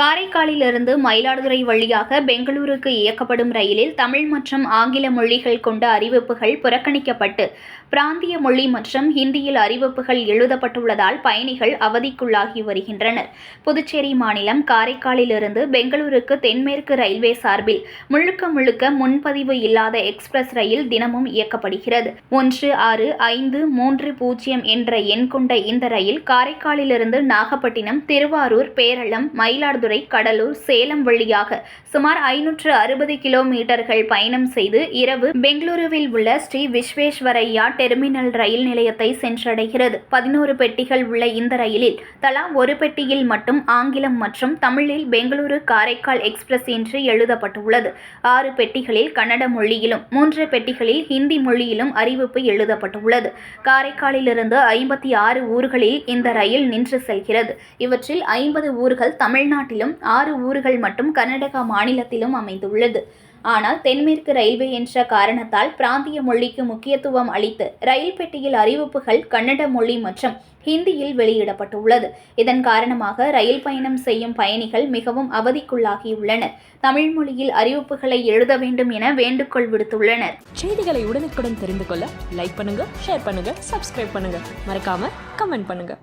காரைக்காலிலிருந்து மயிலாடுதுறை வழியாக பெங்களூருக்கு இயக்கப்படும் ரயிலில் தமிழ் மற்றும் ஆங்கில மொழிகள் கொண்ட அறிவிப்புகள் புறக்கணிக்கப்பட்டு பிராந்திய மொழி மற்றும் ஹிந்தியில் அறிவிப்புகள் எழுதப்பட்டுள்ளதால் பயணிகள் அவதிக்குள்ளாகி வருகின்றனர். புதுச்சேரி மாநிலம் காரைக்காலிலிருந்து பெங்களூருக்கு தென்மேற்கு ரயில்வே சார்பில் முழுக்க முழுக்க முன்பதிவு இல்லாத எக்ஸ்பிரஸ் ரயில் தினமும் இயக்கப்படுகிறது. ஒன்று ஆறு ஐந்து மூன்று பூஜ்ஜியம் என்ற எண் கொண்ட இந்த ரயில் காரைக்காலிலிருந்து நாகப்பட்டினம் திருவாரூர் பேரளம் மயிலாடுதுறை மதுரை கடலூர் சேலம் வழியாக சுமார் ஐநூற்று அறுபது கிலோமீட்டர்கள் பயணம் செய்து இரவு பெங்களூருவில் உள்ள ஸ்ரீ விஸ்வேஸ்வரையா டெர்மினல் ரயில் நிலையத்தை சென்றடைகிறது. பதினோரு பெட்டிகள் உள்ள இந்த ரயிலில் தலா ஒரு பெட்டியில் மட்டும் ஆங்கிலம் மற்றும் தமிழில் பெங்களூரு காரைக்கால் எக்ஸ்பிரஸ் என்று எழுதப்பட்டுள்ளது. ஆறு பெட்டிகளில் கன்னட மொழியிலும் மூன்று பெட்டிகளில் ஹிந்தி மொழியிலும் அறிவிப்பு எழுதப்பட்டுள்ளது. காரைக்காலிலிருந்து ஐம்பத்தி ஆறு ஊர்களில் இந்த ரயில் நின்று செல்கிறது. இவற்றில் ஐம்பது ஊர்கள் தமிழ்நாட்டில் மாநிலத்திலும் ஆறு ஊர்கள் மட்டும் கர்நாடகா மாநிலத்திலும் அமைந்துள்ளது. ஆனால் தென்மேற்கு ரயில்வே என்ற காரணத்தால் பிராந்திய மொழிக்கு முக்கியத்துவம் அளித்து ரயில் பெட்டியில் அறிவிப்புகள் கன்னட மொழி மற்றும் ஹிந்தியில் வெளியிடப்பட்டுள்ளது. இதன் காரணமாக ரயில் பயணம் செய்யும் பயணிகள் மிகவும் அவதிக்குள்ளாகியுள்ளனர். தமிழ் மொழியில் அறிவிப்புகளை எழுத வேண்டும் என வேண்டுகோள் விடுத்துள்ளனர். செய்திகளை உடனுக்குடன் தெரிந்து கொள்ள லைக் பண்ணுங்க ஷேர் பண்ணுங்க சப்ஸ்கிரைப் பண்ணுங்க. மறக்காம கமெண்ட் பண்ணுங்க.